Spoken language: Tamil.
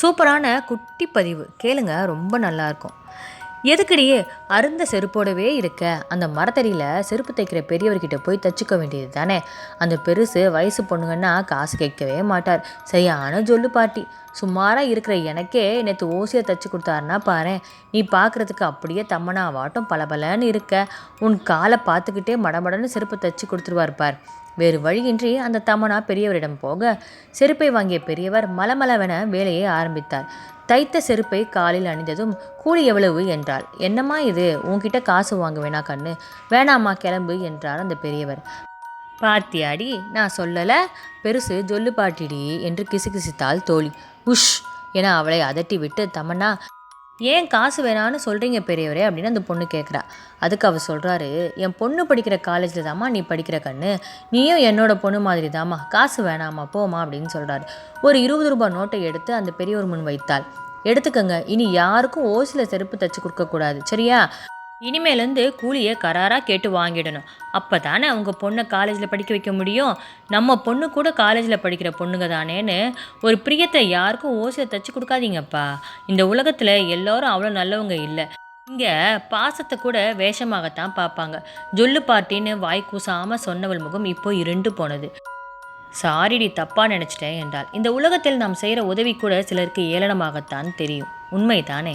சூப்பரான குட்டி பதிவு. கேளுங்க ரொம்ப நல்லாயிருக்கும் எதுக்கடியே அருந்த செருப்போடவே இருக்க? அந்த மரத்தடியில் செருப்பு தைக்கிற பெரியவர்கிட்ட போய் தச்சுக்க வேண்டியது தானே? அந்த பெருசு வயசு பொண்ணுங்கன்னா காசு கேட்கவே மாட்டார். சரியான ஜொல்லு பாட்டி. சுமாராக இருக்கிற எனக்கே நேற்று ஓசியை தச்சு கொடுத்தாருன்னா பாரு நீ பார்க்குறதுக்கு அப்படியே தம்மனாவாட்டம் பளபளன்னு இருக்க. உன் காலை பார்த்துக்கிட்டே மடமடன்னு செருப்பு தச்சு கொடுத்துருவார் பார். வேறு வழியின்றி அந்த தமனா பெரியவரிடம் போக செருப்பை வாங்கிய பெரியவர் மலமளவென வேலையை ஆரம்பித்தார். தைத்த செருப்பை காலில் அணிந்ததும் கூலி எவ்வளவு என்றாள். என்னம்மா இது? உன்கிட்ட காசு வாங்க வேணா கண்ணு? வேணாம்மா கிளம்பு என்றார் அந்த பெரியவர். பார்த்தியாடி நான் சொல்லலை. பெருசு ஜொல்லு பாட்டிடி என்று கிசுகிசுத்தாள் தோழி. உஷ் என அவளை அதட்டி விட்டு தமன்னா ஏன் காசு வேணான்னு சொல்கிறீங்க பெரியவரே அப்படின்னு அந்த பொண்ணு கேட்குறா அதுக்கு அவர் சொல்கிறாரு என் பொண்ணு படிக்கிற காலேஜில் தாம்மா நீ படிக்கிற கண்ணு. நீயும் என்னோட பொண்ணு மாதிரி தாம்மா. காசு வேணாமா போமா அப்படின்னு சொல்கிறாரு ஒரு இருபது ரூபாய் நோட்டை எடுத்து அந்த பெரியவர் முன் வைத்தாள். எடுத்துக்கங்க. இனி யாருக்கும் ஓசியில் செருப்பு தச்சு கொடுக்கக்கூடாது சரியா? இனிமேலேருந்து கூலியை கராராக கேட்டு வாங்கிடணும். அப்போ தானே அவங்க பொண்ணை காலேஜில் படிக்க வைக்க முடியும்? நம்ம பொண்ணு கூட காலேஜில் படிக்கிற பொண்ணுங்க தானேன்னு ஒரு பிரியத்தை யாருக்கும் ஓசியை தச்சு கொடுக்காதீங்கப்பா. இந்த உலகத்தில் எல்லோரும் அவ்வளோ நல்லவங்க இல்லை. இங்கே பாசத்தை கூட வேஷமாகத்தான் பார்ப்பாங்க. ஜொல்லு பார்ட்டின்னு வாய் கூசாமல் சொன்னவள் முகம் இப்போ இருண்டு போனது. சாரிடி தப்பா நினச்சிட்டேன் என்றால் இந்த உலகத்தில் நாம் செய்கிற உதவி கூட சிலருக்கு ஏளனமாகத்தான் தெரியும். உண்மைதானே?